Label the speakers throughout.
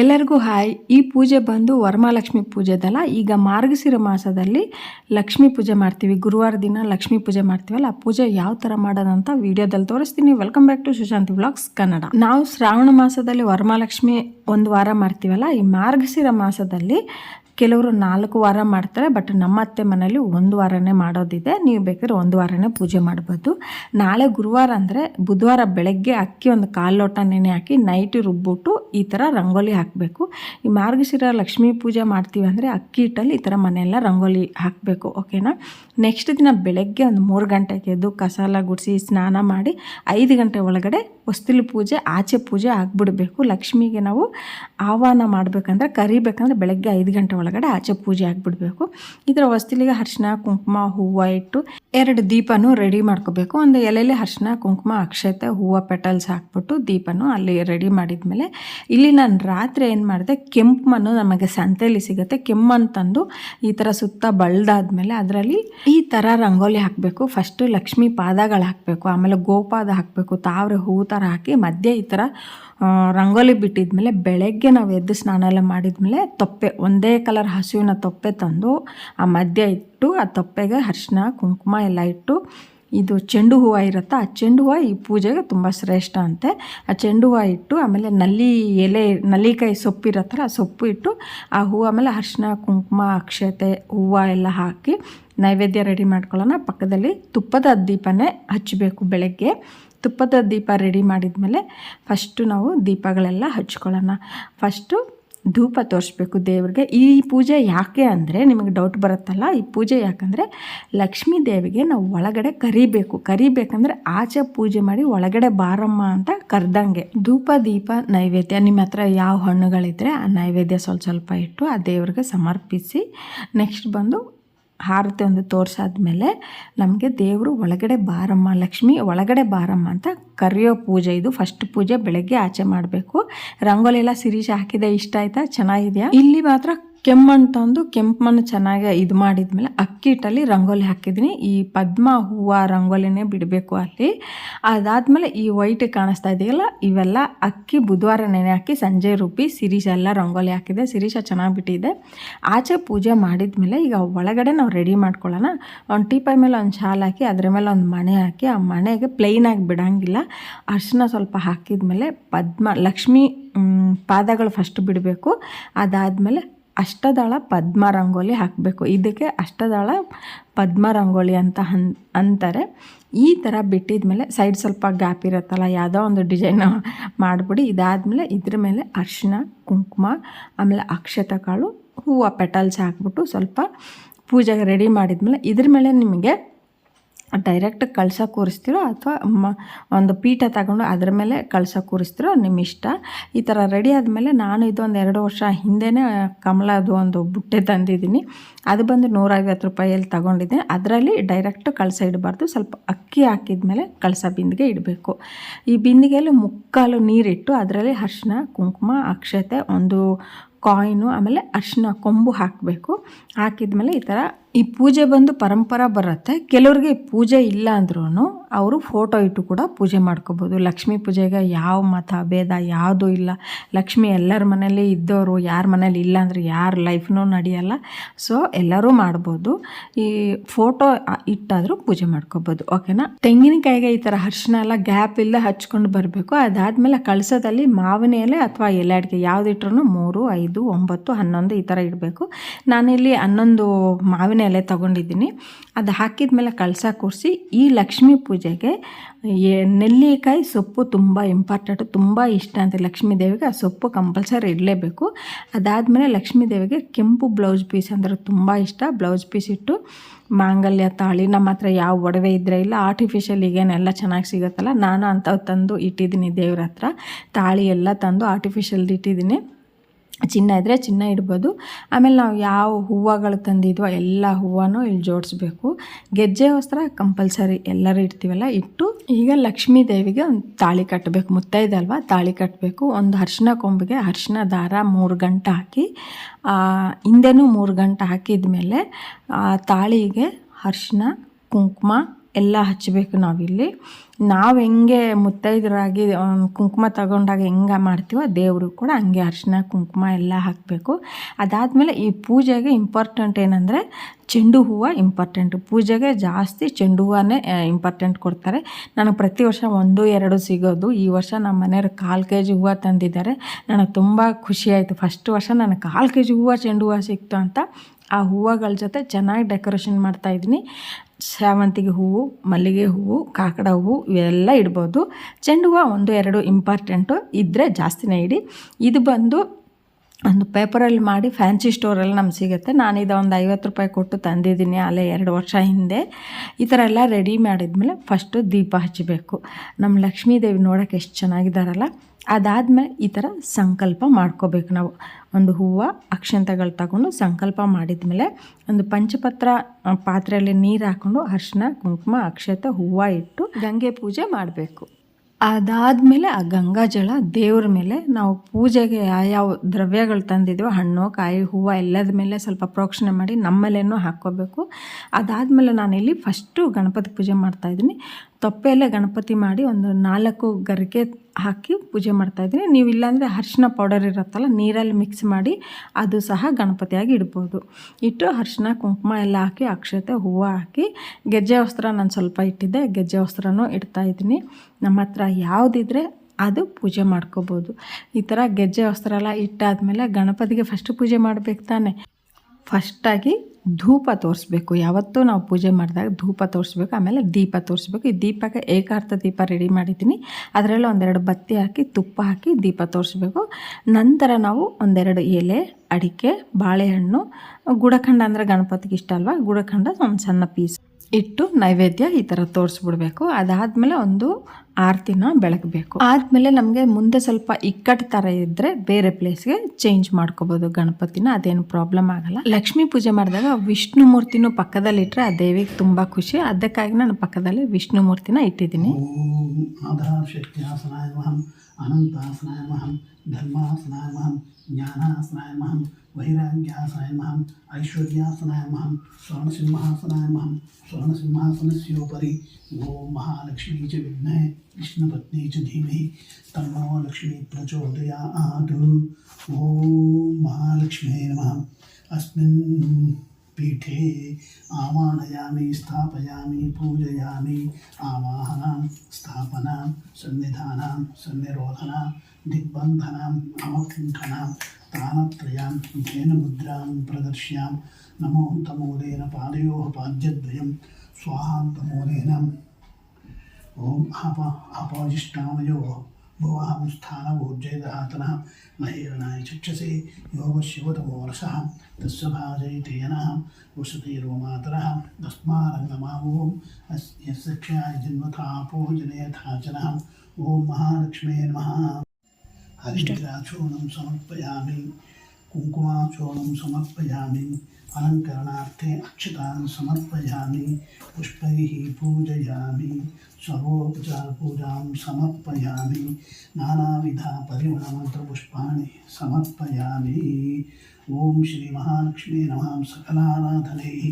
Speaker 1: ಎಲ್ಲರಿಗೂ ಹಾಯ್. ಈ ಪೂಜೆ ಬಂದು ವರಮಹಾಲಕ್ಷ್ಮಿ ಪೂಜೆದಲ್ಲ, ಈಗ ಮಾರ್ಗಶಿರ ಮಾಸದಲ್ಲಿ ಲಕ್ಷ್ಮೀ ಪೂಜೆ ಮಾಡ್ತೀವಿ. ಗುರುವಾರ ದಿನ ಲಕ್ಷ್ಮೀ ಪೂಜೆ ಮಾಡ್ತೀವಲ್ಲ, ಆ ಪೂಜೆ ಯಾವ ಥರ ಮಾಡೋದಂತ ವಿಡಿಯೋದಲ್ಲಿ ತೋರಿಸ್ತೀನಿ. Welcome back to Sushanti vlogs Kannada ನಾವು ಶ್ರಾವಣ ಮಾಸದಲ್ಲಿ ವರಮಹಾಲಕ್ಷ್ಮಿ ಒಂದು ವಾರ ಮಾಡ್ತೀವಲ್ಲ, ಈ ಮಾರ್ಗಶಿರ ಮಾಸದಲ್ಲಿ ಕೆಲವರು ನಾಲ್ಕು ವಾರ ಮಾಡ್ತಾರೆ ಬಟ್ ನಮ್ಮ ಅತ್ತೆ ಮನೇಲಿ ಒಂದು ವಾರನೇ ಮಾಡೋದಿದೆ. ನೀವು ಬೇಕಾದ್ರೆ ಒಂದು ವಾರನೇ ಪೂಜೆ ಮಾಡ್ಬೋದು. ನಾಳೆ ಗುರುವಾರ ಅಂದರೆ ಬುಧವಾರ ಬೆಳಗ್ಗೆ ಅಕ್ಕಿ ಒಂದು ಕಾಲು ಲೋಟ ನೆನೆ ಹಾಕಿ ನೈಟ್ ರುಬ್ಬಿಟ್ಟು ಈ ಥರ ರಂಗೋಲಿ ಹಾಕಬೇಕು. ಈ ಮಾರ್ಗಶಿರ ಲಕ್ಷ್ಮೀ ಪೂಜೆ ಮಾಡ್ತೀವಿ ಅಂದರೆ ಅಕ್ಕಿ ಹಿಟ್ಟಲ್ಲಿ ಈ ಥರ ಮನೆಯೆಲ್ಲ ರಂಗೋಲಿ ಹಾಕಬೇಕು ಓಕೆನಾ ನೆಕ್ಸ್ಟ್ ದಿನ ಬೆಳಗ್ಗೆ ಒಂದು ಮೂರು ಗಂಟೆಗೆ ಎದ್ದು ಕಸಾಲ ಗುಡಿಸಿ ಸ್ನಾನ ಮಾಡಿ ಐದು ಗಂಟೆ ಒಳಗಡೆ ಹೊಸ್ತಿಲು ಪೂಜೆ, ಆಚೆ ಪೂಜೆ ಆಗಿಬಿಡಬೇಕು. ಲಕ್ಷ್ಮಿಗೆ ನಾವು ಆಹ್ವಾನ ಮಾಡಬೇಕಂದ್ರೆ, ಕರಿಬೇಕಂದ್ರೆ ಬೆಳಗ್ಗೆ ಐದು ಗಂಟೆ ಒಳಗಡೆ ಆಚೆ ಪೂಜೆ ಆಗಿಬಿಡ್ಬೇಕು. ಇದರ ಹೊಸ್ತಿಲಿಗೆ ಅರ್ಶಿನ ಕುಂಕುಮ ಹೂವು ಇಟ್ಟು ಎರಡು ದೀಪನೂ ರೆಡಿ ಮಾಡ್ಕೋಬೇಕು. ಒಂದು ಎಲೆಯಲ್ಲಿ ಅರ್ಶಿನ ಕುಂಕುಮ, ಅಕ್ಷತೆ, ಹೂವು, ಪೆಟಲ್ಸ್ ಹಾಕ್ಬಿಟ್ಟು ದೀಪನೂ ಅಲ್ಲಿ ರೆಡಿ ಮಾಡಿದ್ಮೇಲೆ ಇಲ್ಲಿ ನಾನು ರಾತ್ರಿ ಏನು ಮಾಡಿದೆ, ಕೆಂಪು ಮಣ್ಣು ನಮಗೆ ಸಂತೆಯಲ್ಲಿ ಸಿಗುತ್ತೆ. ಕೆಮ್ಮನ್ನು ತಂದು ಈ ಥರ ಸುತ್ತ ಬಳ್ದಾದ್ಮೇಲೆ ಅದರಲ್ಲಿ ಈ ಥರ ರಂಗೋಲಿ ಹಾಕಬೇಕು. ಫಸ್ಟು ಲಕ್ಷ್ಮೀ ಪಾದಗಳು ಹಾಕಬೇಕು, ಆಮೇಲೆ ಗೋಪಾದ ಹಾಕಬೇಕು, ತಾವ್ರೆ ಹೂವು ಥರ ಹಾಕಿ ಮಧ್ಯೆ ಈ ಥರ ರಂಗೋಲಿ ಬಿಟ್ಟಿದ್ಮೇಲೆ ಬೆಳಗ್ಗೆ ನಾವು ಎದ್ದು ಸ್ನಾನ ಎಲ್ಲ ಮಾಡಿದ್ಮೇಲೆ ತೊಪ್ಪೆ, ಒಂದೇ ಕಲರ್ ಹಸುವಿನ ತೊಪ್ಪೆ ತಂದು ಆ ಮಧ್ಯೆ ಇಟ್ಟು ಆ ತಪ್ಪೆಗೆ ಅರ್ಶಿನ ಕುಂಕುಮ ಎಲ್ಲ ಇಟ್ಟು ಇದು ಚೆಂಡು ಹೂವು ಇರುತ್ತೆ, ಆ ಚೆಂಡು ಹೂವು ಈ ಪೂಜೆಗೆ ತುಂಬ ಶ್ರೇಷ್ಠ ಅಂತೆ. ಆ ಚೆಂಡು ಹೂವು ಇಟ್ಟು ಆಮೇಲೆ ನಲ್ಲಿ ಎಲೆ ನಲ್ಲಿಕಾಯಿ ಸೊಪ್ಪು ಇರತ್ತಲ್ಲ, ಆ ಸೊಪ್ಪು ಇಟ್ಟು ಆ ಹೂವು ಆಮೇಲೆ ಅರಿಶಿನ ಕುಂಕುಮ, ಅಕ್ಷತೆ, ಹೂವು ಎಲ್ಲ ಹಾಕಿ ನೈವೇದ್ಯ ರೆಡಿ ಮಾಡ್ಕೊಳ್ಳೋಣ. ಪಕ್ಕದಲ್ಲಿ ತುಪ್ಪದ ದೀಪನೇ ಹಚ್ಚಬೇಕು ಬೆಳಗ್ಗೆ. ತುಪ್ಪದ ದೀಪ ರೆಡಿ ಮಾಡಿದ ಮೇಲೆ ಫಸ್ಟು ನಾವು ದೀಪಗಳೆಲ್ಲ ಹಚ್ಕೊಳ್ಳೋಣ. ಫಸ್ಟು ಧೂಪ ತೋರಿಸ್ಬೇಕು ದೇವ್ರಿಗೆ. ಈ ಪೂಜೆ ಯಾಕೆ ಅಂದರೆ ನಿಮಗೆ ಡೌಟ್ ಬರುತ್ತಲ್ಲ, ಈ ಪೂಜೆ ಯಾಕಂದರೆ ಲಕ್ಷ್ಮೀ ದೇವಿಗೆ ನಾವು ಒಳಗಡೆ ಕರಿಬೇಕು. ಕರಿಬೇಕಂದ್ರೆ ಆಚೆ ಪೂಜೆ ಮಾಡಿ ಒಳಗಡೆ ಬಾರಮ್ಮ ಅಂತ ಕರೆದಂಗೆ. ಧೂಪ, ದೀಪ, ನೈವೇದ್ಯ, ನಿಮ್ಮ ಹತ್ರ ಯಾವ ಹಣ್ಣುಗಳಿದ್ರೆ ಆ ನೈವೇದ್ಯ ಸ್ವಲ್ಪ ಸ್ವಲ್ಪ ಇಟ್ಟು ಆ ದೇವ್ರಿಗೆ ಸಮರ್ಪಿಸಿ ನೆಕ್ಸ್ಟ್ ಬಂದು ಹಾರತಿ ಒಂದು ತೋರಿಸಾದ್ಮೇಲೆ ನಮಗೆ ದೇವರು ಒಳಗಡೆ ಬಾರಮ್ಮ, ಲಕ್ಷ್ಮಿ ಒಳಗಡೆ ಬಾರಮ್ಮ ಅಂತ ಕರೆಯೋ ಪೂಜೆ ಇದು. ಫಸ್ಟ್ ಪೂಜೆ ಬೆಳಗ್ಗೆ ಆಚೆ ಮಾಡಬೇಕು. ರಂಗೋಲಿ ಎಲ್ಲ ಸಿರೀಶ್ ಹಾಕಿದೆ. ಇಷ್ಟ ಆಯ್ತಾ? ಚೆನ್ನಾಗಿದೆಯಾ? ಇಲ್ಲಿ ಮಾತ್ರ ಕೆಮ್ಮಣ್ಣು ತಂದು ಕೆಂಪು ಮಣ್ಣು ಚೆನ್ನಾಗಿ ಇದು ಮಾಡಿದ್ಮೇಲೆ ಅಕ್ಕಿ ಹಿಟ್ಟಲ್ಲಿ ರಂಗೋಲಿ ಹಾಕಿದ್ದೀನಿ. ಈ ಪದ್ಮ ಹೂವು ರಂಗೋಲಿನೇ ಬಿಡಬೇಕು ಅಲ್ಲಿ. ಅದಾದಮೇಲೆ ಈ ವೈಟ್ ಕಾಣಿಸ್ತಾ ಇದೆಯಲ್ಲ, ಇವೆಲ್ಲ ಅಕ್ಕಿ ಬುಧವಾರ ನೆನೆ ಹಾಕಿ ಸಂಜೆ ರುಬ್ಬಿ ಸಿರೀಶ ಎಲ್ಲ ರಂಗೋಲಿ ಹಾಕಿದೆ. ಸಿರೀಶ ಚೆನ್ನಾಗಿ ಬಿಟ್ಟಿದೆ. ಆಚೆ ಪೂಜೆ ಮಾಡಿದ ಮೇಲೆ ಈಗ ಒಳಗಡೆ ನಾವು ರೆಡಿ ಮಾಡ್ಕೊಳ್ಳೋಣ. ಒಂದು ಟೀಪೈ ಮೇಲೆ ಒಂದು ಶಾಲ್ ಹಾಕಿ, ಅದ್ರ ಮೇಲೆ ಒಂದು ಮಣೆ ಹಾಕಿ, ಆ ಮಣೆಗೆ ಪ್ಲೈನಾಗಿ ಬಿಡೋಂಗಿಲ್ಲ. ಅರ್ಶಿನ ಸ್ವಲ್ಪ ಹಾಕಿದ ಮೇಲೆ ಪದ್ಮ, ಲಕ್ಷ್ಮಿ ಪಾದಗಳು ಫಸ್ಟ್ ಬಿಡಬೇಕು. ಅದಾದಮೇಲೆ ಅಷ್ಟದಳ ಪದ್ಮ ರಂಗೋಲಿ ಹಾಕಬೇಕು. ಇದಕ್ಕೆ ಅಷ್ಟದಳ ಪದ್ಮ ರಂಗೋಲಿ ಅಂತ ಹನ್, ಅಂತಾರೆ. ಈ ಥರ ಬಿಟ್ಟಿದ್ಮೇಲೆ ಸೈಡ್ ಸ್ವಲ್ಪ ಗ್ಯಾಪ್ ಇರುತ್ತಲ್ಲ, ಯಾವುದೋ ಒಂದು ಡಿಸೈನ್ ಮಾಡಿಬಿಡಿ. ಇದಾದಮೇಲೆ ಇದ್ರ ಮೇಲೆ ಅರಿಶಿನ ಕುಂಕುಮ, ಆಮೇಲೆ ಅಕ್ಷತ ಕಾಳು, ಹೂವು, ಪೆಟಲ್ಸ್ ಹಾಕ್ಬಿಟ್ಟು ಸ್ವಲ್ಪ ಪೂಜೆಗೆ ರೆಡಿ ಮಾಡಿದ್ಮೇಲೆ ಇದ್ರ ಮೇಲೆ ನಿಮಗೆ ಡೈರೆಕ್ಟ್ ಕಳಸ ಕೂರಿಸ್ತೀರೋ ಅಥವಾ ಮ, ಒಂದು ಪೀಠ ತಗೊಂಡು ಅದ್ರ ಮೇಲೆ ಕಳಸ ಕೂರಿಸ್ತೀರೋ ನಿಮ್ಮ ಇಷ್ಟ. ಈ ಥರ ರೆಡಿ ಆದಮೇಲೆ ನಾನು ಇದೊಂದು ಎರಡು ವರ್ಷ ಹಿಂದೆನೇ ಕಮಲದು ಒಂದು ಬುಟ್ಟೆ ತಂದಿದ್ದೀನಿ. ಅದು ಬಂದು ನೂರೈವತ್ತು ರೂಪಾಯಲ್ಲಿ ತಗೊಂಡಿದ್ದೆ. ಅದರಲ್ಲಿ ಡೈರೆಕ್ಟ್ ಕಳಸ ಇಡಬಾರ್ದು. ಸ್ವಲ್ಪ ಅಕ್ಕಿ ಹಾಕಿದ ಮೇಲೆ ಕಳಸ ಬಿಂದಿಗೆ ಇಡಬೇಕು. ಈ ಬಿಂದಿಗೆಯಲ್ಲಿ ಮುಕ್ಕಾಲು ನೀರಿಟ್ಟು ಅದರಲ್ಲಿ ಅರ್ಶಿನ ಕುಂಕುಮ, ಅಕ್ಷತೆ, ಒಂದು ಕಾಯಿನು ಆಮೇಲೆ ಅರ್ಶಿನ ಕೊಂಬು ಹಾಕಬೇಕು. ಹಾಕಿದ ಮೇಲೆ ಈ ಥರ ಈ ಪೂಜೆ ಬಂದು ಪರಂಪರ ಬರುತ್ತೆ. ಕೆಲವ್ರಿಗೆ ಪೂಜೆ ಇಲ್ಲ ಅಂದ್ರೂ ಅವರು ಫೋಟೋ ಇಟ್ಟು ಕೂಡ ಪೂಜೆ ಮಾಡ್ಕೋಬೋದು. ಲಕ್ಷ್ಮೀ ಪೂಜೆಗೆ ಯಾವ ಮತ, ಭೇದ ಯಾವುದೂ ಇಲ್ಲ. ಲಕ್ಷ್ಮಿ ಎಲ್ಲರ ಮನೇಲಿ ಇದ್ದವರು ಯಾರ ಮನೇಲಿ ಇಲ್ಲ ಅಂದರೆ ಯಾರ ಲೈಫ್ನೂ ನಡೆಯಲ್ಲ. ಸೊ ಎಲ್ಲರೂ ಮಾಡ್ಬೋದು. ಈ ಫೋಟೋ ಇಟ್ಟಾದರೂ ಪೂಜೆ ಮಾಡ್ಕೋಬೋದು. ಓಕೆನಾ ತೆಂಗಿನಕಾಯಿಗೆ ಈ ಥರ ಹರ್ಷಣ ಎಲ್ಲ ಗ್ಯಾಪ್ ಇಲ್ಲ ಹಚ್ಕೊಂಡು ಬರಬೇಕು. ಅದಾದಮೇಲೆ ಕಳಸದಲ್ಲಿ ಮಾವಿನ ಎಲೆ ಅಥವಾ ಎಲೆ ಅಡಿಕೆ ಯಾವುದಿಟ್ರೂ ಮೂರು, ಐದು, ಒಂಬತ್ತು, ಹನ್ನೊಂದು ಈ ಥರ ಇಡಬೇಕು. ನಾನಿಲ್ಲಿ ಹನ್ನೊಂದು ಮಾವಿನ ಎಲೆ ತೊಗೊಂಡಿದ್ದೀನಿ. ಅದು ಹಾಕಿದ ಮೇಲೆ ಕಳಸ ಕೂರಿಸಿ ಈ ಲಕ್ಷ್ಮೀ ಪೂಜೆಗೆ ನೆಲ್ಲಿಕಾಯಿ ಸೊಪ್ಪು ತುಂಬ ಇಂಪಾರ್ಟೆಂಟು ತುಂಬ ಇಷ್ಟ ಅಂತ ಲಕ್ಷ್ಮೀ ದೇವಿಗೆ ಆ ಸೊಪ್ಪು ಕಂಪಲ್ಸರಿ ಇಡಲೇಬೇಕು. ಅದಾದಮೇಲೆ ಲಕ್ಷ್ಮೀ ದೇವಿಗೆ ಕೆಂಪು ಬ್ಲೌಸ್ ಪೀಸ್ ಅಂದರೆ ತುಂಬ ಇಷ್ಟ. ಬ್ಲೌಸ್ ಪೀಸ್ ಇಟ್ಟು ಮಾಂಗಲ್ಯ, ತಾಳಿ, ನಮ್ಮ ಹತ್ರ ಯಾವ ಒಡವೆ ಇದ್ದರೆ ಇಲ್ಲ ಆರ್ಟಿಫಿಷಿಯಲ್ ಈಗೇನೆಲ್ಲ ಚೆನ್ನಾಗಿ ಸಿಗುತ್ತಲ್ಲ, ನಾನು ಅಂಥವು ತಂದು ಇಟ್ಟಿದ್ದೀನಿ ದೇವ್ರ ಹತ್ರ. ತಾಳಿ ಎಲ್ಲ ತಂದು ಆರ್ಟಿಫಿಷಿಯಲ್ದು ಇಟ್ಟಿದ್ದೀನಿ. ಚಿನ್ನ ಇದ್ದರೆ ಚಿನ್ನ ಇಡ್ಬೋದು. ಆಮೇಲೆ ನಾವು ಯಾವ ಹೂವುಗಳು ತಂದಿದ್ವೋ ಎಲ್ಲ ಹೂವನ್ನು ಇಲ್ಲಿ ಜೋಡಿಸ್ಬೇಕು. ಗೆಜ್ಜೆ ವಸ್ತ್ರ ಕಂಪಲ್ಸರಿ ಎಲ್ಲರೂ ಇಡ್ತೀವಲ್ಲ, ಇಟ್ಟು ಈಗ ಲಕ್ಷ್ಮೀ ದೇವಿಗೆ ಒಂದು ತಾಳಿ ಕಟ್ಟಬೇಕು ಮುತ್ತೈದಲ್ವ ತಾಳಿ ಕಟ್ಟಬೇಕು ಒಂದು ಅರ್ಶಿನ ಕೊಂಬಿಗೆ ಅರ್ಶಿನ ದಾರ ಮೂರು ಗಂಟೆ ಹಾಕಿ ಹಿಂದೆನೂ ಮೂರು ಗಂಟೆ ಹಾಕಿದ ಮೇಲೆ ತಾಳಿಗೆ ಅರ್ಶಿನ, ಕುಂಕುಮ ಎಲ್ಲ ಹಚ್ಚಬೇಕು ನಾವಿಲ್ಲಿ. ನಾವು ಹೆಂಗೆ ಮುತ್ತೈದರಾಗಿ ಕುಂಕುಮ ತಗೊಂಡಾಗ ಹೆಂಗೆ ಮಾಡ್ತೀವೋ ದೇವರು ಕೂಡ ಹಂಗೆ ಅರಿಶಿನ, ಕುಂಕುಮ ಎಲ್ಲ ಹಾಕಬೇಕು. ಅದಾದಮೇಲೆ ಈ ಪೂಜೆಗೆ ಇಂಪಾರ್ಟೆಂಟ್ ಏನಂದರೆ ಚೆಂಡು ಹೂವು ಇಂಪಾರ್ಟೆಂಟ್ ಪೂಜೆಗೆ ಜಾಸ್ತಿ ಚೆಂಡು ಹೂವನ್ನೇ ಇಂಪಾರ್ಟೆಂಟ್ ಕೊಡ್ತಾರೆ. ನನಗೆ ಪ್ರತಿ ವರ್ಷ ಒಂದು, ಎರಡು ಸಿಗೋದು. ಈ ವರ್ಷ ನಮ್ಮ ಮನೆಯವ್ರು ಕಾಲು ಕೆ ಜಿ ಹೂವು ತಂದಿದ್ದಾರೆ. ನನಗೆ ತುಂಬ ಖುಷಿಯಾಯಿತು ಫಸ್ಟ್ ವರ್ಷ ನನಗೆ ಕಾಲು ಕೆ ಜಿ ಹೂವು ಚೆಂಡು ಹೂವು ಸಿಕ್ತು ಅಂತ ಆ ಹೂವುಗಳ ಜೊತೆ ಚೆನ್ನಾಗಿ ಡೆಕೋರೇಷನ್ ಮಾಡ್ತಾಯಿದ್ದೀನಿ ಸೇವಂತಿಗೆ ಹೂವು, ಮಲ್ಲಿಗೆ ಹೂವು, ಕಾಕಡ ಹೂವು ಇವೆಲ್ಲ ಇಡ್ಬೋದು. ಚೆಂಡು ಹೂವು ಒಂದು, ಎರಡು ಇಂಪಾರ್ಟೆಂಟು ಇದ್ದರೆ ಜಾಸ್ತಿನೇ ಇಡಿ. ಇದು ಬಂದು ಒಂದು ಪೇಪರಲ್ಲಿ ಮಾಡಿ ಫ್ಯಾನ್ಸಿ ಸ್ಟೋರಲ್ಲಿ ನಮ್ಗೆ ಸಿಗುತ್ತೆ. ನಾನು ಇದು ಒಂದು ಐವತ್ತು ರೂಪಾಯಿ ಕೊಟ್ಟು ತಂದಿದ್ದೀನಿ ಅಲ್ಲೇ ಎರಡು ವರ್ಷ ಹಿಂದೆ. ಈ ಥರ ಎಲ್ಲ ರೆಡಿ ಮಾಡಿದ್ಮೇಲೆ ಫಸ್ಟು ದೀಪ ಹಚ್ಚಬೇಕು ನಮ್ಮ ಲಕ್ಷ್ಮೀದೇವಿ ನೋಡೋಕೆ ಎಷ್ಟು ಚೆನ್ನಾಗಿದ್ದಾರಲ್ಲ? ಅದಾದಮೇಲೆ ಈ ಥರ ಸಂಕಲ್ಪ ಮಾಡ್ಕೋಬೇಕು ನಾವು. ಒಂದು ಹೂವು, ಅಕ್ಷಂತಗಳು ತಗೊಂಡು ಸಂಕಲ್ಪ ಮಾಡಿದ ಮೇಲೆ ಒಂದು ಪಂಚಪತ್ರ ಪಾತ್ರೆಯಲ್ಲಿ ನೀರು ಹಾಕ್ಕೊಂಡು ಅರ್ಶಿನ ಕುಂಕುಮ, ಅಕ್ಷತೆ, ಹೂವು ಇಟ್ಟು ಗಂಗೆ ಪೂಜೆ ಮಾಡಬೇಕು. ಅದಾದಮೇಲೆ ಆ ಗಂಗಾ ಗಂಗಾಜಲ ದೇವ್ರ ಮೇಲೆ ನಾವು ಪೂಜೆಗೆ ಯಾವ ದ್ರವ್ಯಗಳು ತಂದಿದ್ವೋ, ಹಣ್ಣು, ಕಾಯಿ, ಹೂವು ಎಲ್ಲದ ಮೇಲೆ ಸ್ವಲ್ಪ ಪ್ರೋಕ್ಷಣೆ ಮಾಡಿ ನಮ್ಮಲ್ಲೇನೂ ಹಾಕ್ಕೋಬೇಕು. ಅದಾದಮೇಲೆ ನಾನಿಲ್ಲಿ ಫಸ್ಟು ಗಣಪತಿ ಪೂಜೆ ಮಾಡ್ತಾಯಿದ್ದೀನಿ ತೊಪ್ಪೆಯಲ್ಲೇ ಗಣಪತಿ ಮಾಡಿ ಒಂದು ನಾಲ್ಕು ಗರಿಕೆ ಹಾಕಿ ಪೂಜೆ ಮಾಡ್ತಾಯಿದ್ದೀನಿ ನೀವು ಇಲ್ಲಾಂದರೆ ಅರಿಶಿನ ಪೌಡರ್ ಇರುತ್ತಲ್ಲ, ನೀರಲ್ಲಿ ಮಿಕ್ಸ್ ಮಾಡಿ ಅದು ಸಹ ಗಣಪತಿಯಾಗಿ ಇಡ್ಬೋದು. ಇಟ್ಟು ಅರಿಶಿನ, ಕುಂಕುಮ ಎಲ್ಲ ಹಾಕಿ, ಅಕ್ಷತೆ, ಹೂವು ಹಾಕಿ, ಗೆಜ್ಜೆ ವಸ್ತ್ರ ನಾನು ಸ್ವಲ್ಪ ಇಟ್ಟಿದ್ದೆ, ಗೆಜ್ಜೆ ವಸ್ತ್ರನೂ ಇಡ್ತಾ ಇದ್ದೀನಿ. ನಮ್ಮ ಹತ್ರ ಯಾವುದಿದ್ರೆ ಅದು ಪೂಜೆ ಮಾಡ್ಕೋಬೋದು. ಈ ಥರ ಗೆಜ್ಜೆ ವಸ್ತ್ರ ಎಲ್ಲ ಇಟ್ಟಾದಮೇಲೆ ಗಣಪತಿಗೆ ಫಸ್ಟ್ ಪೂಜೆ ಮಾಡಬೇಕು ತಾನೆ. ಫಸ್ಟಾಗಿ ಧೂಪ ತೋರಿಸ್ಬೇಕು. ಯಾವತ್ತೂ ನಾವು ಪೂಜೆ ಮಾಡಿದಾಗ ಧೂಪ ತೋರಿಸ್ಬೇಕು, ಆಮೇಲೆ ದೀಪ ತೋರಿಸ್ಬೇಕು. ಈ ದೀಪಕ್ಕೆ ಏಕಾರ್ಥ ದೀಪ ರೆಡಿ ಮಾಡಿದ್ದೀನಿ. ಅದರಲ್ಲಿ ಒಂದೆರಡು ಬತ್ತಿ ಹಾಕಿ, ತುಪ್ಪ ಹಾಕಿ ದೀಪ ತೋರಿಸ್ಬೇಕು. ನಂತರ ನಾವು ಒಂದೆರಡು ಎಲೆ, ಅಡಿಕೆ, ಬಾಳೆಹಣ್ಣು, ಗುಡಖಂಡ ಅಂದರೆ ಗಣಪತಿಗೆ ಇಷ್ಟ ಅಲ್ವಾ? ಗುಡಖಂಡ ಒಂದು ಸಣ್ಣ ಪೀಸ್ ಇಟ್ಟು ನೈವೇದ್ಯ ಈ ಥರ ತೋರಿಸ್ಬಿಡ್ಬೇಕು. ಅದಾದಮೇಲೆ ಒಂದು ಆರತಿನ ಬೆಳಗಬೇಕು. ಆದಮೇಲೆ ನಮಗೆ ಮುಂದೆ ಸ್ವಲ್ಪ ಇಕ್ಕಟ್ಟು ಥರ ಇದ್ದರೆ ಬೇರೆ ಪ್ಲೇಸ್ಗೆ ಚೇಂಜ್ ಮಾಡ್ಕೋಬೋದು ಗಣಪತಿನ, ಅದೇನು ಪ್ರಾಬ್ಲಮ್ ಆಗಲ್ಲ. ಲಕ್ಷ್ಮೀ ಪೂಜೆ ಮಾಡಿದಾಗ ವಿಷ್ಣು ಮೂರ್ತಿನೂ ಪಕ್ಕದಲ್ಲಿಟ್ಟರೆ ಆ ದೇವಿಗೆ ತುಂಬ ಖುಷಿ. ಅದಕ್ಕಾಗಿ ನಾನು ಪಕ್ಕದಲ್ಲಿ ವಿಷ್ಣು ಮೂರ್ತಿನ ಇಟ್ಟಿದ್ದೀನಿ.
Speaker 2: ಅನಂತ नमः ज्ञानासनाय नमः वैराग्यासनाय नमः ऐश्वर्यासनाय नमः स्वर्णसिंहासनाय नमः स्वर्णसिंहासनस्योपरि ॐ महालक्ष्मी च विद्महे कृष्णपत्नी च धीमहि, तन्नो लक्ष्मी प्रचोदयात्। ॐ महालक्ष्म्यै नमः। अस्मिन् पीठे आवाहयामि स्थापयामि, पूजयामि, आवाहनां, स्थापनां, सन्निधानां, सन्निरोधनां दिग्बन्धनाम् अवकुण्ठनां కానత్రయాం ధ్యేనముద్రాం ప్రదర్శ్యాం. నమో తమోదేన పాదయో పాద్యద్వయం. స్వాహా తమోదేన. ఓం అప అపాజిష్టానయో భువాహం స్థాన ఊర్జయదహాతన మహేరణాయ చక్షసే. యోగశివతమో రస తస్వభాజయతేన వసతిరోమాతర తస్మారంగమావోం. యస్క్షాయ జన్మథాపో జనయథాచన ఓం మహాలక్ష్మే నమ हरिद्राचूर्णं समर्पयामि कुङ्कुमाचूर्णं समर्पयामि अलङ्करणार्थे अक्षतान् समर्पयामि पुष्पैः पूजयामि सर्वोपचारपूजां समर्पयामि नानाविधा परिमलमन्त्रपुष्पाणि समर्पयामि ॐ श्रीमहालक्ष्मी नमः सकलाराधनैः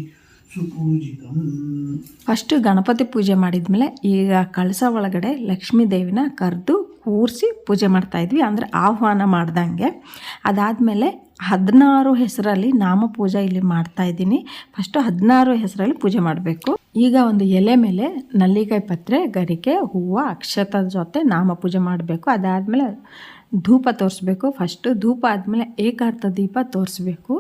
Speaker 2: सुपूजितम्
Speaker 1: ಫಸ್ಟು ಗಣಪತಿ ಪೂಜೆ ಮಾಡಿದ್ಮೇಲೆ ಈಗ ಕಳಸ ಒಳಗಡೆ ಲಕ್ಷ್ಮೀ ದೇವಿನ ಕರೆದು ಕೂರಿಸಿ ಪೂಜೆ ಮಾಡ್ತಾಯಿದ್ವಿ ಅಂದರೆ ಆಹ್ವಾನ ಮಾಡ್ದಂಗೆ. ಅದಾದಮೇಲೆ ಹದಿನಾರು ಹೆಸರಲ್ಲಿ ನಾಮ ಪೂಜೆ ಇಲ್ಲಿ ಮಾಡ್ತಾ ಇದ್ದೀನಿ. ಫಸ್ಟು ಹದಿನಾರು ಹೆಸರಲ್ಲಿ ಪೂಜೆ ಮಾಡಬೇಕು. ಈಗ ಒಂದು ಎಲೆ ಮೇಲೆ ನಲ್ಲಿಕಾಯಿ ಪತ್ರೆ, ಗರಿಕೆ, ಹೂವು ಅಕ್ಷತದ ಜೊತೆ ನಾಮ ಪೂಜೆ ಮಾಡಬೇಕು. ಅದಾದಮೇಲೆ ಧೂಪ ತೋರಿಸ್ಬೇಕು. ಫಸ್ಟು ಧೂಪ ಆದಮೇಲೆ ಏಕಾರ್ಥ ದೀಪ ತೋರಿಸ್ಬೇಕು.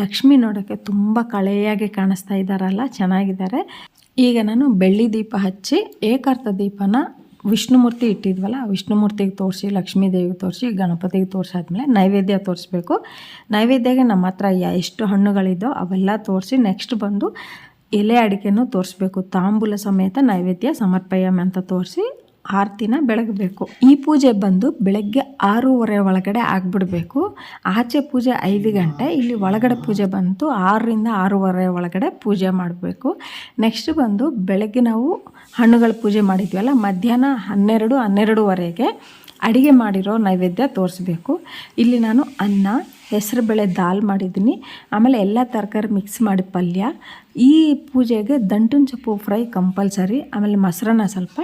Speaker 1: ಲಕ್ಷ್ಮಿ ನೋಡೋಕ್ಕೆ ತುಂಬ ಕಳೆಯಾಗಿ ಕಾಣಿಸ್ತಾ ಇದ್ದಾರಲ್ಲ, ಚೆನ್ನಾಗಿದ್ದಾರೆ. ಈಗ ನಾನು ಬೆಳ್ಳಿ ದೀಪ ಹಚ್ಚಿ ಏಕಾರ್ಥ ದೀಪನ ವಿಷ್ಣುಮೂರ್ತಿ ಇಟ್ಟಿದ್ವಲ್ಲ ವಿಷ್ಣುಮೂರ್ತಿಗೆ ತೋರಿಸಿ ಲಕ್ಷ್ಮೀ ದೇವಿಗೆ ತೋರಿಸಿ, ಗಣಪತಿಗೆ ತೋರಿಸಾದ್ಮೇಲೆ ನೈವೇದ್ಯ ತೋರಿಸ್ಬೇಕು. ನೈವೇದ್ಯಗೆ ನಮ್ಮ ಹತ್ರ ಎಷ್ಟು ಹಣ್ಣುಗಳಿದ್ದೋ ಅವೆಲ್ಲ ತೋರಿಸಿ ನೆಕ್ಸ್ಟ್ ಬಂದು ಎಲೆ ಅಡಿಕೆನೂ ತೋರಿಸ್ಬೇಕು. ತಾಂಬೂಲ ಸಮೇತ ನೈವೇದ್ಯ ಸಮರ್ಪಯಂ ಅಂತ ತೋರಿಸಿ ಆರತಿನ ಬೆಳಗಬೇಕು. ಈ ಪೂಜೆ ಬಂದು ಬೆಳಗ್ಗೆ ಆರೂವರೆ ಒಳಗಡೆ ಆಗಿಬಿಡಬೇಕು. ಆಚೆ ಪೂಜೆ ಐದು ಗಂಟೆ, ಇಲ್ಲಿ ಒಳಗಡೆ ಪೂಜೆ ಬಂತು ಆರರಿಂದ ಆರೂವರೆ ಒಳಗಡೆ ಪೂಜೆ ಮಾಡಬೇಕು. ನೆಕ್ಸ್ಟ್ ಬಂದು ಬೆಳಗ್ಗೆ ನಾವು ಹಣ್ಣುಗಳ ಪೂಜೆ ಮಾಡಿದ್ವಲ್ಲ ಮಧ್ಯಾಹ್ನ ಹನ್ನೆರಡು ಹನ್ನೆರಡುವರೆಗೆ ಅಡಿಗೆ ಮಾಡಿರೋ ನೈವೇದ್ಯ ತೋರಿಸ್ಬೇಕು. ಇಲ್ಲಿ ನಾನು ಅನ್ನ ಹೆಸರುಬೇಳೆ ದಾಲ್ ಮಾಡಿದ್ದೀನಿ. ಆಮೇಲೆ ಎಲ್ಲ ತರಕಾರಿ ಮಿಕ್ಸ್ ಮಾಡಿ ಪಲ್ಯ. ಈ ಪೂಜೆಗೆ ದಂಟಿನ ಸೊಪ್ಪು ಫ್ರೈ ಕಂಪಲ್ಸರಿ ಆಮೇಲೆ ಮೊಸರನ್ನ ಸ್ವಲ್ಪ.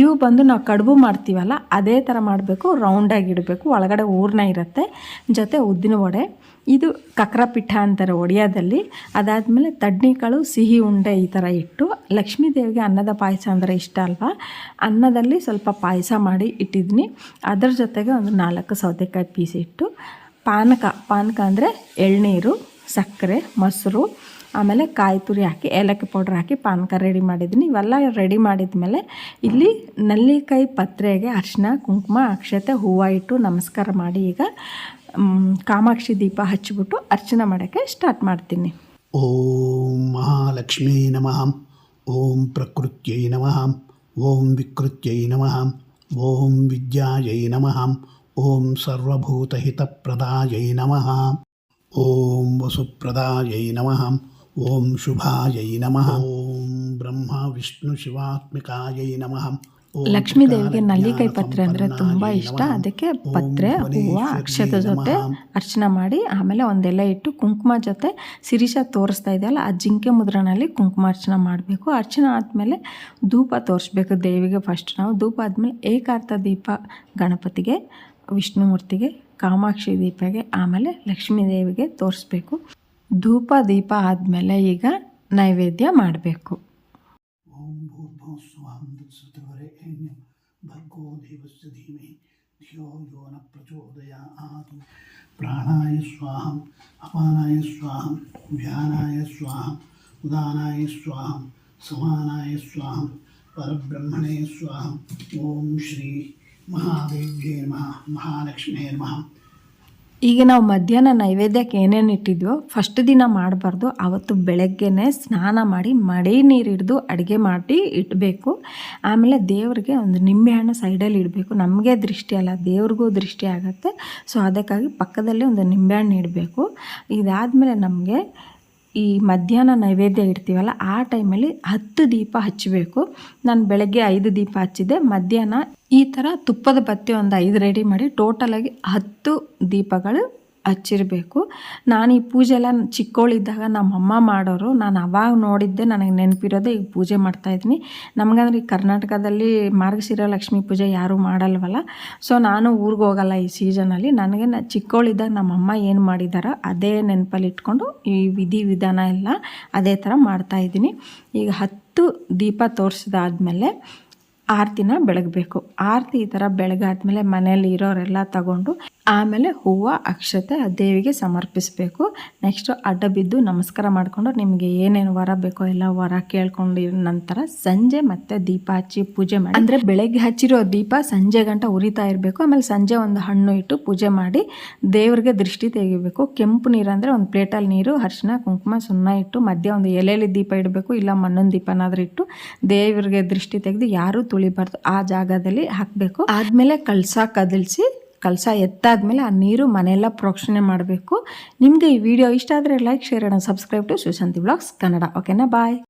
Speaker 1: ಇವು ಬಂದು ನಾವು ಕಡುಬು ಮಾಡ್ತೀವಲ್ಲ, ಅದೇ ಥರ ಮಾಡಬೇಕು. ರೌಂಡಾಗಿ ಇಡಬೇಕು. ಒಳಗಡೆ ಊರ್ನ ಇರುತ್ತೆ. ಜೊತೆ ಉದ್ದಿನ ವಡೆ. ಇದು ಕಕ್ರ ಪಿಠ ಅಂತಾರೆ ಒಡಿಯಾದಲ್ಲಿ. ಅದಾದಮೇಲೆ ತಡ್ನಿಕಾಳು ಸಿಹಿ ಉಂಡೆ ಈ ಥರ ಇಟ್ಟು, ಲಕ್ಷ್ಮೀ ದೇವಿಗೆ ಅನ್ನದ ಪಾಯಸ ಅಂದರೆ ಇಷ್ಟ ಅಲ್ವಾ? ಅನ್ನದಲ್ಲಿ ಸ್ವಲ್ಪ ಪಾಯಸ ಮಾಡಿ ಇಟ್ಟಿದ್ದೀನಿ. ಅದರ ಜೊತೆಗೆ ಒಂದು ನಾಲ್ಕು ಸೌತೆಕಾಯಿ ಪೀಸ್ ಇಟ್ಟು ಪಾನಕ ಪಾನಕ ಅಂದರೆ ಎಳ್ನೀರು, ಸಕ್ಕರೆ, ಮೊಸರು, ಆಮೇಲೆ ಕಾಯಿ ತುರಿ ಹಾಕಿ, ಏಲಕ್ಕಿ ಪೌಡ್ರ್ ಹಾಕಿ ಪಾನಕ ರೆಡಿ ಮಾಡಿದ್ದೀನಿ. ಇವೆಲ್ಲ ರೆಡಿ ಮಾಡಿದ ಮೇಲೆ ಇಲ್ಲಿ ನಲ್ಲಿಕಾಯಿ ಪತ್ರೆಗೆ ಅರಿಶಿನ ಕುಂಕುಮ, ಅಕ್ಷತೆ, ಹೂವು ಇಟ್ಟು ನಮಸ್ಕಾರ ಮಾಡಿ ಈಗ ಕಾಮಾಕ್ಷಿ ದೀಪ ಹಚ್ಚಿಬಿಟ್ಟು ಅರ್ಚನೆ ಮಾಡೋಕ್ಕೆ ಸ್ಟಾರ್ಟ್ ಮಾಡ್ತೀನಿ.
Speaker 2: ಓಂ ಮಹಾಲಕ್ಷ್ಮೀ ನಮಃ. ಓಂ ಪ್ರಕೃತ್ಯೈ ನಮಃ. ಓಂ ವಿಕೃತ್ಯೈ ನಮಃ. ಓಂ ವಿದ್ಯಾಯೈ ನಮಃ. ಓಂ ಸರ್ವಭೂತಹಿತಪ್ರದಾಯೈ ನಮಃ ಓಂ ವಸುಪ್ರದಾಯೈ ನಮಃ ಓಂ ಶುಭಾಯೈ ನಮಃ ಓಂ ಬ್ರಹ್ಮ ವಿಷ್ಣು ಶಿವಾತ್ಮಿಕಾಯೈ ನಮಃ ಓಂ
Speaker 1: ಲಕ್ಷ್ಮೀ ದೇವಿಗೆ
Speaker 2: ತ್ರಿಕಾಲ
Speaker 1: ನಲ್ಲಿಕಾಯಿ
Speaker 2: ಜ್ಞಾನ
Speaker 1: ಪತ್ರೆ ಅಂದರೆ ತುಂಬ
Speaker 2: ಸಂಪನ್ನಾಯೈ
Speaker 1: ಇಷ್ಟ.
Speaker 2: ನಮಃ.
Speaker 1: ಅದಕ್ಕೆ
Speaker 2: ಓಂ
Speaker 1: ಪತ್ರೆ ಹೂವು
Speaker 2: ಭುವನೇಶ್ವರ್ಯೈ
Speaker 1: ಅಕ್ಷತೆ ಜೊತೆ
Speaker 2: ನಮಃ.
Speaker 1: ಅರ್ಚನೆ ಮಾಡಿ ಆಮೇಲೆ ಒಂದೆಲೆ ಇಟ್ಟು ಕುಂಕುಮ ಜೊತೆ ಶಿರೀಷ ತೋರಿಸ್ತಾ ಇದೆಯಲ್ಲ ಆ ಜಿಂಕೆ ಮುದ್ರಣಲ್ಲಿ ಕುಂಕುಮ ಅರ್ಚನೆ ಮಾಡಬೇಕು. ಅರ್ಚನೆ ಆದಮೇಲೆ ಧೂಪ ತೋರಿಸ್ಬೇಕು ದೇವಿಗೆ ಫಸ್ಟ್ ನಾವು ಧೂಪ ಆದಮೇಲೆ ಏಕಾರ್ಥ ದೀಪ ಗಣಪತಿಗೆ. ವಿಷ್ಣುಮೂರ್ತಿಗೆ ಕಾಮಾಕ್ಷಿ ದೀಪಗೆ ಆಮೇಲೆ ಲಕ್ಷ್ಮೀ ದೇವಿಗೆ ತೋರಿಸ್ಬೇಕು ಧೂಪ ದೀಪ ಆದಮೇಲೆ ಈಗ ನೈವೇದ್ಯ ಮಾಡಬೇಕು
Speaker 2: ಓಂ ಭೂರ್ಭುವ ಸ್ವಹಂ ತತ್ಸವಿತುರ್ವರೆಣ್ಯಂ ಭರ್ಗೋ ದೇವಸ್ಯ ಧೀಮಹಿ ಧಿಯೋ ಯೋ ನ ಪ್ರಚೋದಯಾತ್ ಪ್ರಾಣಾಯ ಸ್ವಾಹಂ ಅಪಾನಾಯ ಸ್ವಾಹಂ ವ್ಯಾನಾಯ ಸ್ವಾಹಂ ಉದಾನಾಯ ಸ್ವಾಹಂ ಸಮಾನಾಯ ಸ್ವಾಹಂ ಪರಬ್ರಹ್ಮಣೇ ಸ್ವಾಹಂ ಓಂ ಶ್ರೀ ನಮಃ ಮಹಾಲಕ್ಷ್ಮೇ ನಮಃ.
Speaker 1: ಈಗ ನಾವು ಮಧ್ಯಾಹ್ನ ನೈವೇದ್ಯಕ್ಕೆ ಏನೇನು ಇಟ್ಟಿದ್ವೋ ಫಸ್ಟ್ ದಿನ ಮಾಡಬಾರ್ದು. ಆವತ್ತು ಬೆಳಗ್ಗೆನೇ ಸ್ನಾನ ಮಾಡಿ ಮಡಿ ನೀರು ಹಿಡಿದು ಅಡುಗೆ ಮಾಡಿ ಇಡಬೇಕು. ಆಮೇಲೆ ದೇವರಿಗೆ ಒಂದು ನಿಂಬೆಹಣ್ಣು ಸೈಡಲ್ಲಿ ಇಡಬೇಕು. ನಮಗೆ ದೃಷ್ಟಿ ಅಲ್ಲ, ದೇವ್ರಿಗೂ ದೃಷ್ಟಿ ಆಗುತ್ತೆ. ಸೊ ಅದಕ್ಕಾಗಿ ಪಕ್ಕದಲ್ಲೇ ಒಂದು ನಿಂಬೆಹಣ್ಣು ಇಡಬೇಕು. ಇದಾದಮೇಲೆ ನಮಗೆ ಈ ಮಧ್ಯಾಹ್ನ ನೈವೇದ್ಯ ಇಡ್ತೀವಲ್ಲ, ಆ ಟೈಮಲ್ಲಿ ಹತ್ತು ದೀಪ ಹಚ್ಚಬೇಕು. ನಾನು ಬೆಳಗ್ಗೆ ಐದು ದೀಪ ಹಚ್ಚಿದ್ದೆ. ಮಧ್ಯಾಹ್ನ ಈ ಥರ ತುಪ್ಪದ ಬತ್ತಿ ಒಂದು ಐದು ರೆಡಿ ಮಾಡಿ ಟೋಟಲಾಗಿ ಹತ್ತು ದೀಪಗಳು ಹಚ್ಚಿರಬೇಕು. ನಾನು ಈ ಪೂಜೆ ಎಲ್ಲ ಚಿಕ್ಕವಳಿದ್ದಾಗ ನಮ್ಮಮ್ಮ ಮಾಡೋರು, ನಾನು ಅವಾಗ ನೋಡಿದ್ದೆ ನನಗೆ ನೆನಪಿರೋದೆ ಈಗ ಪೂಜೆ ಮಾಡ್ತಾಯಿದ್ದೀನಿ ನಮಗಂದ್ರೆ ಈ ಕರ್ನಾಟಕದಲ್ಲಿ ಮಾರ್ಗಶಿರ ಲಕ್ಷ್ಮೀ ಪೂಜೆ ಯಾರೂ ಮಾಡಲ್ವಲ್ಲ? ಸೊ ನಾನು ಊರಿಗೆ ಹೋಗಲ್ಲ ಈ ಸೀಸನಲ್ಲಿ. ನನಗೆ ನ ಚಿಕ್ಕವಳಿದ್ದಾಗ ನಮ್ಮಮ್ಮ ಏನು ಮಾಡಿದಾರೋ ಅದೇ ನೆನಪಲ್ಲಿ ಇಟ್ಕೊಂಡು ಈ ವಿಧಿ ವಿಧಾನ ಎಲ್ಲ ಅದೇ ಥರ ಮಾಡ್ತಾಯಿದ್ದೀನಿ ಈಗ ಹತ್ತು ದೀಪ ತೋರಿಸಿದಾದ್ಮೇಲೆ ಆರತಿನ ಬೆಳಗಬೇಕು. ಆರತಿ ಈ ಥರ ಬೆಳಗಾದ್ಮೇಲೆ ಮನೇಲಿ ಇರೋರೆಲ್ಲ ತಗೊಂಡು ಆಮೇಲೆ ಹೂವು, ಅಕ್ಷತೆ ಆ ದೇವಿಗೆ ಸಮರ್ಪಿಸಬೇಕು. ನೆಕ್ಸ್ಟು ಅಡ್ಡ ಬಿದ್ದು ನಮಸ್ಕಾರ ಮಾಡಿಕೊಂಡು ನಿಮಗೆ ಏನೇನು ವರ ಬೇಕೋ ಎಲ್ಲ ವರ ಕೇಳ್ಕೊಂಡಿರೋ ನಂತರ ಸಂಜೆ ಮತ್ತೆ ದೀಪ ಹಚ್ಚಿ ಪೂಜೆ ಮಾಡಿ. ಅಂದರೆ ಬೆಳಗ್ಗೆ ಹಚ್ಚಿರೋ ದೀಪ ಸಂಜೆ ಗಂಟ ಉರಿತಾ ಇರಬೇಕು. ಆಮೇಲೆ ಸಂಜೆ ಒಂದು ಹಣ್ಣು ಇಟ್ಟು ಪೂಜೆ ಮಾಡಿ ದೇವರಿಗೆ ದೃಷ್ಟಿ ತೆಗಿಬೇಕು. ಕೆಂಪು ನೀರು ಅಂದರೆ ಒಂದು ಪ್ಲೇಟಲ್ಲಿ ನೀರು ಅರಿಶಿನ ಕುಂಕುಮ, ಸುಣ್ಣ ಇಟ್ಟು ಮಧ್ಯ ಒಂದು ಎಲೆಯಲ್ಲಿ ದೀಪ ಇಡಬೇಕು ಇಲ್ಲ ಮಣ್ಣಿನ ದೀಪನಾದರೂ ಇಟ್ಟು ದೇವರಿಗೆ ದೃಷ್ಟಿ ತೆಗೆದು ಯಾರೂ ತುಳಿಬಾರ್ದು. ಆ ಜಾಗದಲ್ಲಿ ಹಾಕಬೇಕು. ಆದಮೇಲೆ ಕಳಸ ಕದಲಿಸಿ ಕಳಸ ಎತ್ತಾದ್ಮೇಲೆ ಆ ನೀರು ಮನೆಯೆಲ್ಲ ಪ್ರೋಕ್ಷಣೆ ಮಾಡಬೇಕು. ನಿಮಗೆ ಈ ವಿಡಿಯೋ ಇಷ್ಟ ಆದರೆ like share and subscribe to Sushanti blogs Kannada ಓಕೆನಾ ಬಾಯ್